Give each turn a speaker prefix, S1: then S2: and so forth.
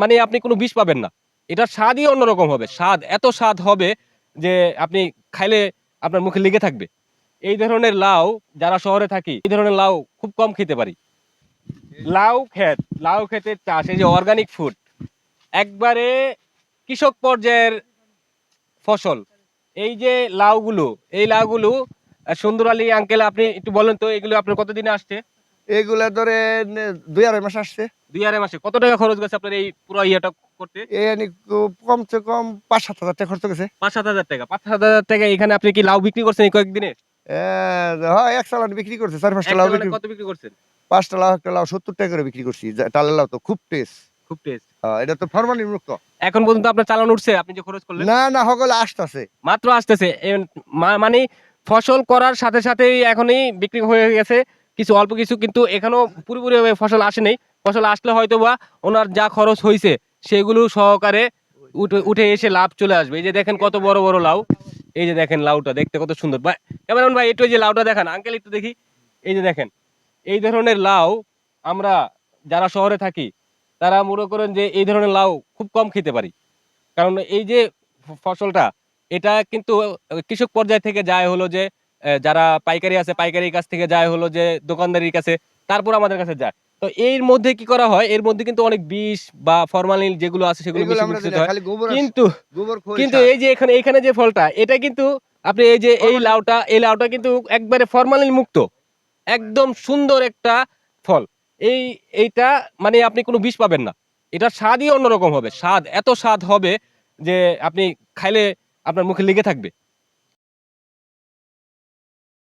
S1: মানে আপনি কোনো বিষ পাবেন না। এটার স্বাদই অন্যরকম হবে। স্বাদ, এত স্বাদ হবে যে আপনি খাইলে আপনার মুখে লেগে থাকবে। এই ধরনের লাউ যারা শহরে থাকি, এই ধরনের লাউ খুব কম খেতে পারি। লাউ ক্ষেত, লাউ ক্ষেতের চাষ, এই যে অর্গানিক ফুড একবারে কৃষক পর্যায়ের ফসল। এই যে লাউগুলো, এই লাউগুলো, সুন্দর আলী আঙ্কেল আপনি একটু বলেন তো, এগুলো আপনার কতদিনে আসছে?
S2: এগুলা ধরেন দুই আড়াই মাস আসছে।
S1: দুই আড়াই মাসে। কত টাকা খরচ গেছে আপনার এই পুরো ইয়েটা করতে?
S2: এই কমসে কম পাঁচ সাত হাজার টাকা খরচ গেছে।
S1: পাঁচ সাত হাজার টাকা। পাঁচ সাত হাজার টাকা এখানে আপনি কি লাউ বিক্রি করছেন এই কয়েকদিনে?
S2: হয় এক চালান বিক্রি করছে চার পাঁচটা লাউ বিক্রি
S1: কত বিক্রি করছেন?
S2: পাঁচটা লাউ একটা লাউ সত্তর টাকা করে বিক্রি করছি। টালের লাউ তো খুব টেস্ট
S1: খুব টেস্ট
S2: এটা তো ফরমালিন মুক্ত
S1: এখন পর্যন্ত আপনার চালান উঠছে আপনি যে খরচ করলেন?
S2: না না সকলে আসতেছে।
S1: মাত্র আসতেছে। মানে ফসল করার সাথে সাথেই এখনই বিক্রি হয়ে গেছে। কিছু, অল্প কিছু কিন্তু এখানেও পুরোপুরি ভাবে ফসল আসেনি। ফসল আসলে হয়তো বা ওনার যা খরচ হয়েছে সেগুলো সহকারে উঠে উঠে এসে লাভ চলে আসবে। এই যে দেখেন কত বড় বড় লাউ। এই যে দেখেন লাউটা, দেখতে কত সুন্দর। ভাই কেমন ভাই, একটু যে লাউটা দেখান। আঙ্কেল, একটু দেখি। এই যে দেখেন, এই ধরনের লাউ আমরা যারা শহরে থাকি, তারা মনে করেন যে এই ধরনের লাউ খুব কম খেতে পারি। কারণ এই যে ফসলটা, এটা কিন্তু কৃষক পর্যায় থেকে যায় হলো যে যারা পাইকারি আছে পাইকারির কাছ থেকে যায় হলো যে দোকানদারির কাছে তারপর আমাদের কাছে যায়। তো এর মধ্যে কি করা হয়? এর মধ্যে কিন্তু অনেক বিষ বা ফরমালিন যেগুলো আছে সেগুলো কিন্তু কিন্তু এই যে এখানে এখানে যে ফলটা এটা কিন্তু আপনি এই যে এই লাউটা এই লাউটা কিন্তু একবারে ফরমালিন মুক্ত। একদম সুন্দর একটা ফল। এই এইটা মানে আপনি কোনো বিষ পাবেন না। এটার স্বাদই অন্যরকম হবে। স্বাদ এত স্বাদ হবে যে আপনি খাইলে আপনার মুখে লেগে থাকবে।